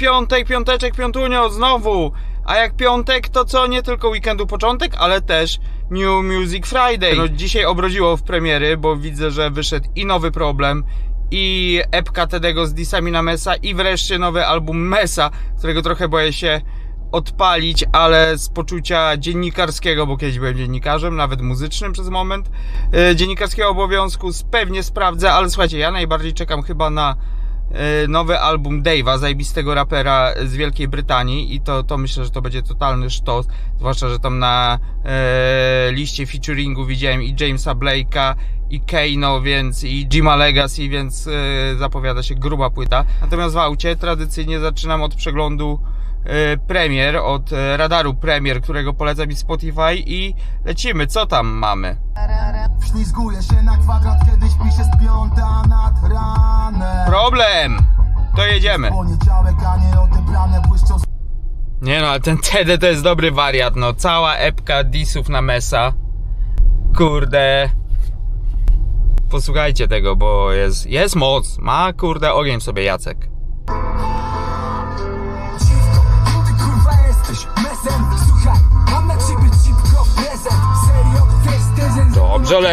Piątek, piąteczek, piątunio, znowu. A jak piątek, to co? Nie tylko weekendu początek, ale też New Music Friday. No dzisiaj obrodziło w premiery, bo widzę, że wyszedł i nowy problem, i epka Tedego z disami na Mesa, i wreszcie nowy album Mesa, którego trochę boję się odpalić, ale z poczucia dziennikarskiego, bo kiedyś byłem dziennikarzem, nawet muzycznym przez moment, e, dziennikarskiego obowiązku pewnie sprawdzę, ale słuchajcie, ja najbardziej czekam chyba na nowy album Dave'a, zajebistego rapera z Wielkiej Brytanii i to, to myślę, że to będzie totalny sztos, zwłaszcza, że tam na e, liście featuringu widziałem i Jamesa Blake'a i Kano, więc i Jima Legacy, więc e, zapowiada się gruba płyta. Natomiast w aucie tradycyjnie zaczynam od przeglądu e, premier, od e, radaru premier, którego poleca mi Spotify i lecimy. Co tam mamy? Ślizguję się na kwadrat, kiedy śpi się z piąta Problem! To jedziemy. Nie no, ale ten TD to jest dobry wariat, no. Cała epka disów na Mesa. Kurde. Posłuchajcie tego, bo jest, jest moc. Ma kurde ogień w sobie Jacek.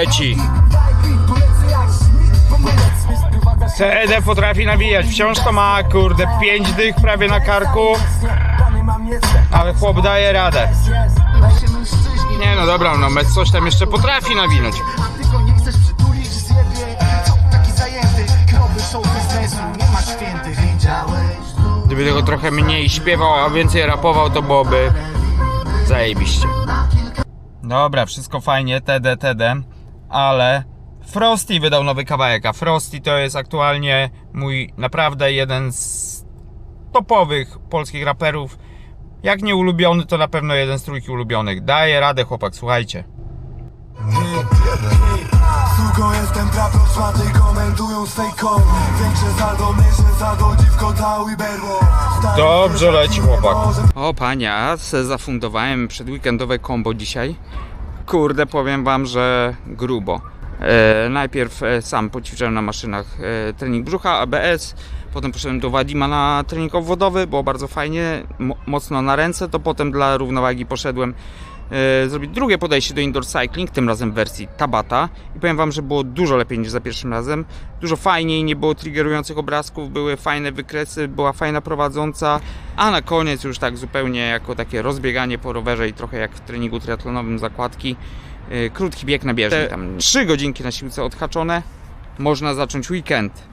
dziwko Kim TD potrafi nawijać. Wciąż to ma kurde 5 dych prawie na karku, ale chłop daje radę. Nie no dobra, no Mes coś tam jeszcze potrafi nawinąć. Gdyby tego trochę mniej śpiewał, a więcej rapował, to byłoby zajebiście. Dobra, wszystko fajnie, TD, TD, ale Frosty wydał nowy kawałek, a Frosty to jest aktualnie mój naprawdę jeden z topowych polskich raperów. Jak nie ulubiony, to na pewno jeden z trójki ulubionych. Daje radę chłopak, słuchajcie. Sługą jestem komentują swej koł Większe zado, mniejsze zado, dziwko dał i berło Dobrze leci chłopak. O panie, a se zafundowałem przedweekendowe combo dzisiaj. Kurde, powiem wam, że grubo. E, najpierw e, sam poćwiczyłem na maszynach e, trening brzucha, ABS, potem poszedłem do Wadima na trening obwodowy, było bardzo fajnie, mo- mocno na ręce, to potem dla równowagi poszedłem zrobić drugie podejście do indoor cycling, tym razem w wersji Tabata. I powiem wam, że było dużo lepiej niż za pierwszym razem, dużo fajniej, nie było triggerujących obrazków, były fajne wykresy, była fajna prowadząca, a na koniec już tak zupełnie jako takie rozbieganie po rowerze i trochę jak w treningu triatlonowym zakładki, yy, krótki bieg na bieżni, tam 3 godzinki na siłce odhaczone, można zacząć weekend